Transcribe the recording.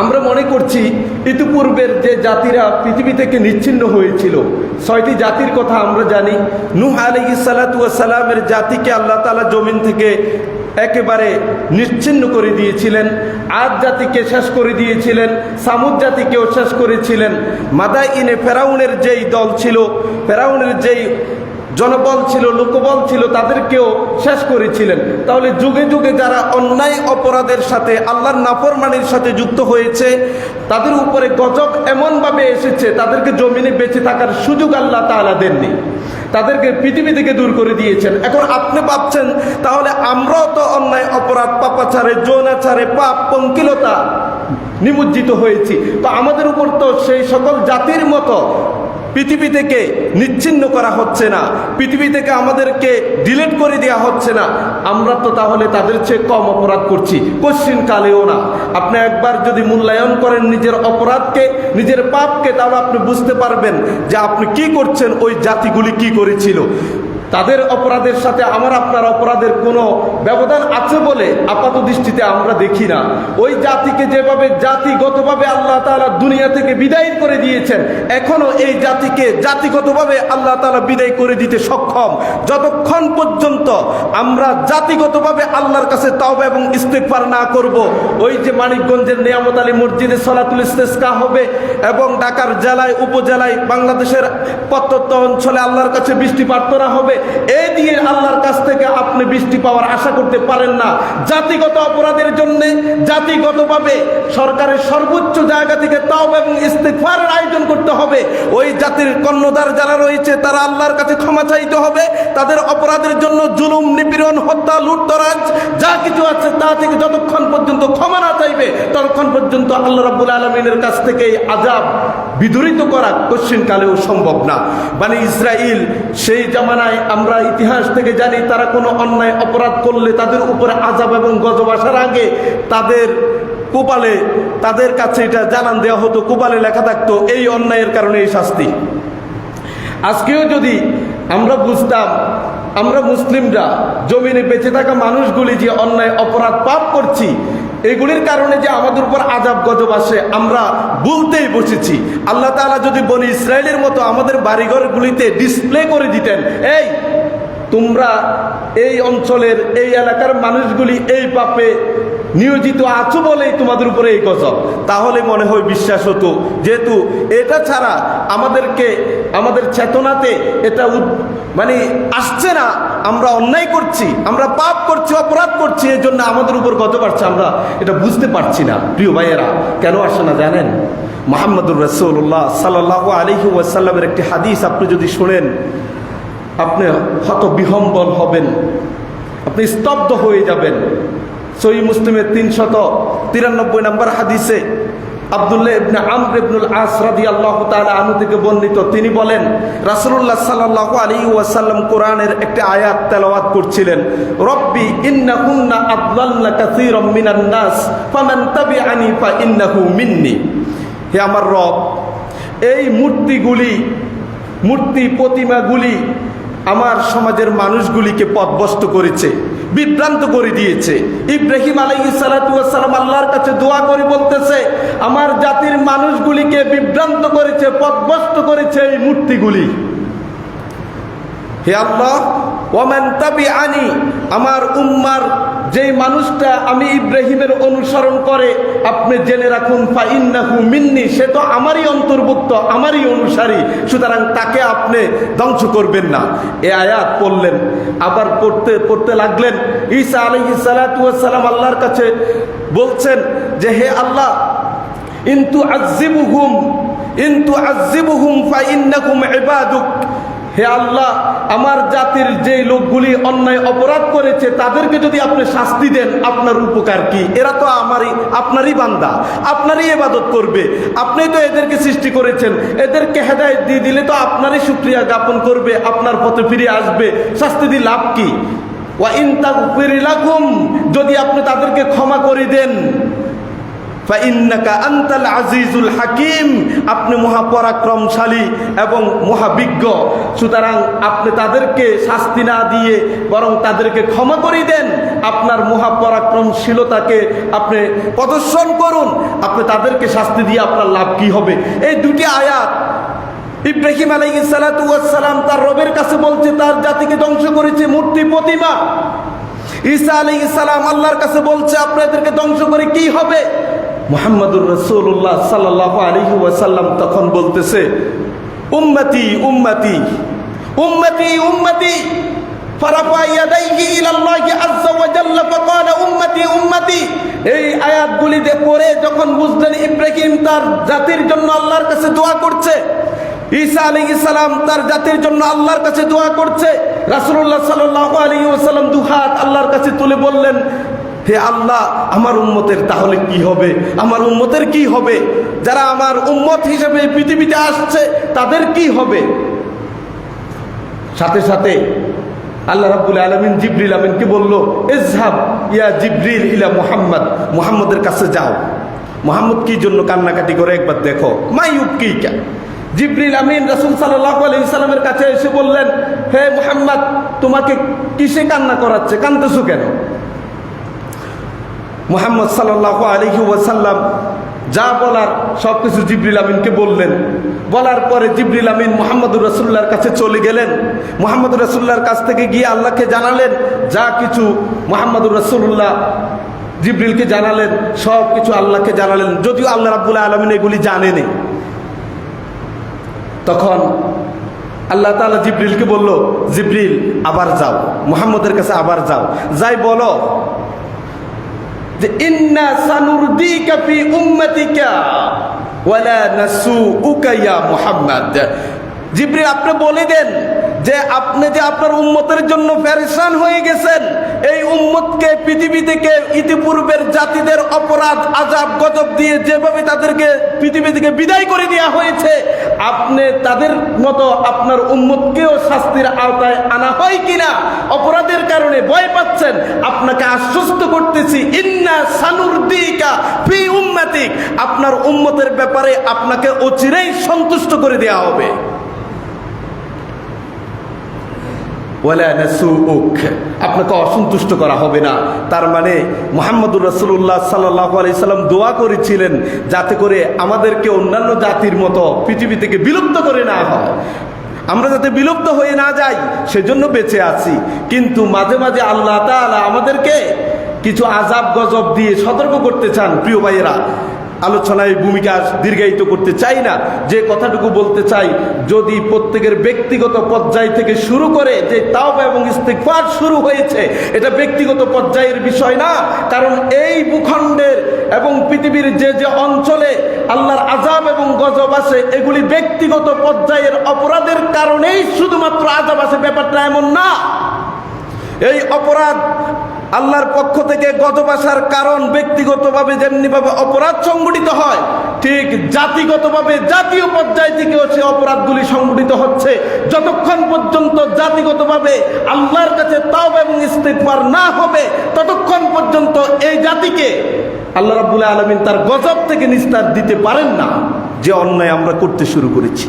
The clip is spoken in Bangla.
আমরা মনে করছি ইতিপূর্বের যে জাতিরা পৃথিবী থেকে নিচ্ছিন্ন হয়েছিল, ছয়টি জাতির কথা আমরা জানি। নূহ আলী সালাতামের জাতিকে আল্লাহ তালা জমিন থেকে একেবারে নিশ্চিন্ন করে দিয়েছিলেন, আদ জাতিকে শেষ করে দিয়েছিলেন, সামুদ জাতিকেও শেষ করেছিলেন। মাদাই ইনে ফেরাউনের যেই দল ছিল, ফেরাউনের যেই জনবল ছিল, লোকবল ছিল, তাদেরকেও শেষ করেছিলেন। তাহলে যুগে যুগে যারা অন্যায় অপরাধের সাথে, আল্লাহর নাফরমানির সাথে যুক্ত হয়েছে, তাদের উপরে গজব এমনভাবে এসেছে, তাদেরকে জমিনে বেঁচে থাকার সুযোগ আল্লাহ তাআলা দেননি। তাদেরকে পৃথিবী থেকে দূর করে দিয়েছেন। এখন আপনি ভাবছেন, তাহলে আমরাও তো অন্যায় অপরাধ, পাপাচারে, যৌনাচারে, পাপ, পঙ্কিলতা নিমজ্জিত হয়েছি। তো আমাদের উপর তো সেই সকল জাতির মতো পৃথিবী থেকে নিচ্ছিন্ন করা হচ্ছে না। পৃথিবী থেকে আমাদেরকে ডিলিট করে দেওয়া হচ্ছে না। আমরা তো তাহলে তাদের চেয়ে কম অপরাধ করছি। কোশ্চিন কালেও না। আপনি একবার যদি মূল্যায়ন করেন নিজের অপরাধকে, নিজের পাপকে, তাহলে আপনি বুঝতে পারবেন যে আপনি কি করছেন, ওই জাতিগুলি কি করেছিল। তাদের অপরাধের সাথে আমার আপনার অপরাধের কোনো ব্যবধান আছে বলে আপাত দৃষ্টিতে আমরা দেখি না। ওই জাতিকে যেভাবে জাতিগতভাবে আল্লাহ তালা দুনিয়া থেকে বিদায় করে দিয়েছেন, এখনও এই জাতিকে জাতিগতভাবে আল্লাহ তাআলা বিদায় করে দিতে সক্ষম। যতক্ষণ পর্যন্ত আমরা জাতিগতভাবে আল্লাহর কাছে তাওবা এবং ইস্তেগফার না করব, ওই যে মানিকগঞ্জের নিয়ামত আলী মসজিদে সলাতুল ইস্তেসকা হবে এবং ঢাকার জেলায়, উপজেলায় বাংলাদেশের প্রত্যন্ত অঞ্চলে আল্লাহর কাছে বৃষ্টি প্রার্থনা হবে এই দিয়ে আল্লাহর কাছ থেকে আপনি বৃষ্টি পাওয়ার আশা করতে পারেন না। জাতিগত অপরাধের জন্য জাতিগতভাবে সরকারের সর্বোচ্চ জায়গা থেকে তাও এবং ইস্তেফারের আয়োজন করতে হবে। ওই জাতির কর্ণধার যারা রয়েছে, তারা আল্লাহর কাছে ক্ষমা চাইতে হবে। তাদের অপরাধের জন্য জুলুম, নিপীড়ন, হত্যা, লুটতরাজ, যা কিছু আছে তা থেকে যতক্ষণ পর্যন্ত ক্ষমা না চাইবে, ততক্ষণ পর্যন্ত আল্লাহ রাব্বুল আলমিনের কাছ থেকে এই আজাব বিদরিত করা কশ্চিনকালেও সম্ভব না। মানে ইসরায়েল সেই জামানায় আমরা ইতিহাস থেকে জানি তারা কোনো অন্যায় অপরাধ করলে তাদের উপরে আজাব এবং গজব আসার আগে তাদের কোপালে, তাদের কাছে এটা জানান দেওয়া হতো, কোপালে লেখা থাকতো, এই অন্যায়ের কারণে এই শাস্তি। আজকেও যদি আমরা বুঝতাম, আমরা মুসলিমরা জমিনে বেঁচে থাকা মানুষগুলি যে অন্যায় অপরাধ পাপ করছি এগুলির কারণে যে আমাদের উপর আজাব গজব আসে, আমরা বলতেই বসেছি। আল্লাহ তালা যদি বনি ইসরায়েলের মতো আমাদের বাড়িঘরগুলিতে ডিসপ্লে করে দিতেন, এই, তোমরা এই অঞ্চলের, এই এলাকার মানুষগুলি এই পাপে নিয়োজিত আছো বলেই তোমাদের উপরে এই গজব। তাহলে মনে হয় বিশ্বাস হতো, যেহেতু এটা ছাড়া আমাদেরকে, আমাদের চেতনাতে এটা মানে আসছে না, আমরা অন্যায় করছি, আমরা পাপ করছি, অপরাধ করছি এই জন্য আমাদের উপর গত পারছে আমরা এটা বুঝতে পারছি না। প্রিয় ভাইয়েরা, কেন আসে না জানেন? মোহাম্মদুর রসৌল্লাহ সাল্লাহ আলহি ওয়াসাল্লামের একটি হাদিস আপনি যদি শোনেন, আপনি হত বিহম্বল হবেন, আপনি স্তব্ধ হয়ে যাবেন। সই মুসলিমের তিনশত তিরানব্বই নম্বর হাদিসে থেকে বর্ণিত। তিনি বলেন, রাসূলুল্লাহ ওয়াসাল্লাম একটি আয়াত তেলাওয়াত করছিলেন মিনান নাস মিন্নি। হে আমার রব, এই মূর্তিগুলি, মূর্তি প্রতিমাগুলি আমার সমাজের মানুষগুলিকে পথভ্রষ্ট করেছে। বিভ্রান্ত করে দিয়েছে। ইব্রাহিম আলাই সালাম আল্লাহর কাছে দোয়া করে বলতেছে, আমার জাতির মানুষগুলিকে বিভ্রান্ত করেছে পদ্মস্ত করেছে এই মূর্তিগুলি। হে আল্লাহ, ওয়ামান তাবি আনি আমার উম্মার যেই মানুষটা আমি ইব্রাহিমের অনুসরণ করে, আপনি জেনে রাখুন, ফাইন্নাহু মিন্নি, সে তো আমারই অন্তর্ভুক্ত, আমারই অনুসারী, সুতরাং তাকে আপনি ধ্বংস করবেন না। এ আয়াত পড়লেন, আবার পড়তে পড়তে লাগলেন, ঈসা আলহি সালাম আল্লাহর কাছে বলছেন যে, হে আল্লাহ ইন্তু আজিবুহুম ইন্তু আজিবুহুম ফাইন্নাকুম ইবাদুক হে আল্লাহ, আমার জাতির যে লোকগুলি অন্যায় অপরাধ করেছে, তাদেরকে যদি আপনি শাস্তি দেন, আপনার উপকার কি? এরা তো আমারই, আপনারই বান্দা, আপনারই এবাদত করবে। আপনি তো এদেরকে সৃষ্টি করেছেন, এদেরকে হেদায়ত দিয়ে দিলে তো আপনারই সুক্রিয়া জ্ঞাপন করবে, আপনার পথে ফিরে আসবে। শাস্তি দিয়ে লাভ কি? ওয়া ইন যদি আপনি তাদেরকে ক্ষমা করে দেন। আনতাল আজিজুল হাকিম, আপনি মহাপরাক্রমশালী এবং মহাবিজ্ঞ। সুতরাং আপনি তাদেরকে শাস্তি না দিয়ে বরং তাদেরকে ক্ষমা করে দেন। আপনার মহাপরাক্রমশীলতাকে আপনি প্রদর্শন করুন। আপনি তাদেরকে শাস্তি দিয়ে আপনার লাভ কি হবে? এই দুটি আয়াত ইব্রাহিম আলাই সালাম তার রবের কাছে বলছে, তার জাতিকে ধ্বংস করেছে, মূর্তি প্রতিমা। ঈসা আলী ইসালাম আল্লাহর কাছে বলছে, আপনাদেরকে ধ্বংস করে কি হবে? মোহাম্মদুর রসুল্লাহ সাল্লাহ আলহি ওয়াসাল্লাম তখন বলতেছে, উম্মতি উম্মতি উম্মতি উম্মতি এই যখন তার জাতির জন্য আল্লাহর কাছে দোয়া করছে তার জাতির জন্য আল্লাহর কাছে দোয়া করছে দুহাত আল্লাহর কাছে তুলে বললেন হে আল্লাহ, আমার উম্মতের তাহলে কি হবে? আমার উম্মতের কি হবে? যারা আমার উম্মত হিসেবে পৃথিবীতে আসছে, তাদের কি হবে? সাথে সাথে আল্লাহ রাব্বুল আলমিন জিবরিল আমিনকে বলল, ইজহাব ইয়া জিবরিল ইলা মুহাম্মদ। মুহাম্মদের কাছে যাও। মোহাম্মদ কি জন্য কান্নাকাটি করে? একবার দেখো। মাইউব কি কা জিবরিল আমিন রাসূল সাল্লাল্লাহু আলাইহি সাল্লামের কাছে এসে বললেন, হে মোহাম্মদ, তোমাকে কিসে কান্না করাচ্ছে? কান্দতেছো কেন? মুহাম্মদ সাল্লাল্লাহু আলাইহি ওয়াসাল্লাম যা বলার সব কিছু জিবরিল আমিনকে বললেন। বলার পরে জিবরিল আমিন মোহাম্মদুর রসুল্লাহর কাছে চলে গেলেন। মোহাম্মদুর রসুল্লার কাছ থেকে গিয়ে আল্লাহকে জানালেন, যা কিছু মোহাম্মদুর রসুল্লাহ জিবরিলকে জানালেন সব কিছু আল্লাহকে জানালেন। যদিও আল্লাহ রাবুল্লাহ আলমিন এগুলি জানেনি। তখন আল্লাহ তাআলা জিবরিলকে বলল, জিবরিল, আবার যাও। মোহাম্মদের কাছে আবার যাও। যাই বলো যে ইন্না সানুরদিকা ফি উম্মতিকা ওয়ালা নাসুউকা ইয়া মুহাম্মদ। জিবরিল, আপনি বলে দেন যে আপনি যে আপনার উম্মতের জন্য পরেশান হয়ে গেছেন এই উম্মতকে পৃথিবী থেকে ইতিপূর্বের জাতিদের অপরাধ, আজাব, গজব দিয়ে যেভাবে তাদেরকে পৃথিবী থেকে বিদায় করে দেওয়া হয়েছে, আপনি তাদের মতো আপনার উম্মতকেও শাস্তির আওতায় আনা হয় কিনা? অপরাধের কারণে ভয় পাচ্ছেন। আপনাকে আশ্বস্ত করতেছি, ইন্না সানুরদিকা ফি উম্মাতিক। আপনার উম্মতের ব্যাপারে আপনাকে অচিরেই সন্তুষ্ট করে দেওয়া হবে। আপনাকে অসন্তুষ্ট করা হবে না। তার মানে মোহাম্মদুর রসুল্লাহ সাল্লাহ আলাইসাল্লাম দোয়া করেছিলেন যাতে করে আমাদেরকে অন্যান্য জাতির মতো পৃথিবী থেকে বিলুপ্ত করে না হয়। আমরা যাতে বিলুপ্ত হয়ে না যাই, সেজন্য বেঁচে আছি। কিন্তু মাঝে মাঝে আল্লাহ তাআলা আমাদেরকে কিছু আজাব গজব দিয়ে সতর্ক করতে চান, প্রিয় ভাইয়েরা। আলোচনায় ভূমিকা দীর্ঘায়িত করতে চাই না। যে কথাটুকু বলতে চাই, যদি প্রত্যেকের ব্যক্তিগত পর্যায় থেকে শুরু করে যে তাও এবং ইস্তেকফার শুরু হয়েছে, এটা ব্যক্তিগত পর্যায়ের বিষয় না। কারণ এই ভূখণ্ডের এবং পৃথিবীর যে যে অঞ্চলে আল্লাহর আজাব এবং গজব আছে, এগুলি ব্যক্তিগত পর্যায়ের অপরাধের কারণেই শুধুমাত্র আজাব আছে। ব্যাপারটা এমন না। এই অপরাধ আল্লাহর পক্ষ থেকে গজব আসার কারণ ব্যক্তিগতভাবে যেমনিভাবে অপরাধ সংগঠিত হয়, ঠিক জাতিগতভাবে জাতীয় পর্যায় থেকেও সে অপরাধগুলি সংগঠিত হচ্ছে। যতক্ষণ পর্যন্ত জাতিগতভাবে আল্লাহর কাছে তাও এবং ইস্তেকবার না হবে, ততক্ষণ পর্যন্ত এই জাতিকে আল্লাহ রাবুল্লাহ আলমিন তার গজব থেকে নিস্তার দিতে পারেন না, যে অন্যায় আমরা করতে শুরু করেছি।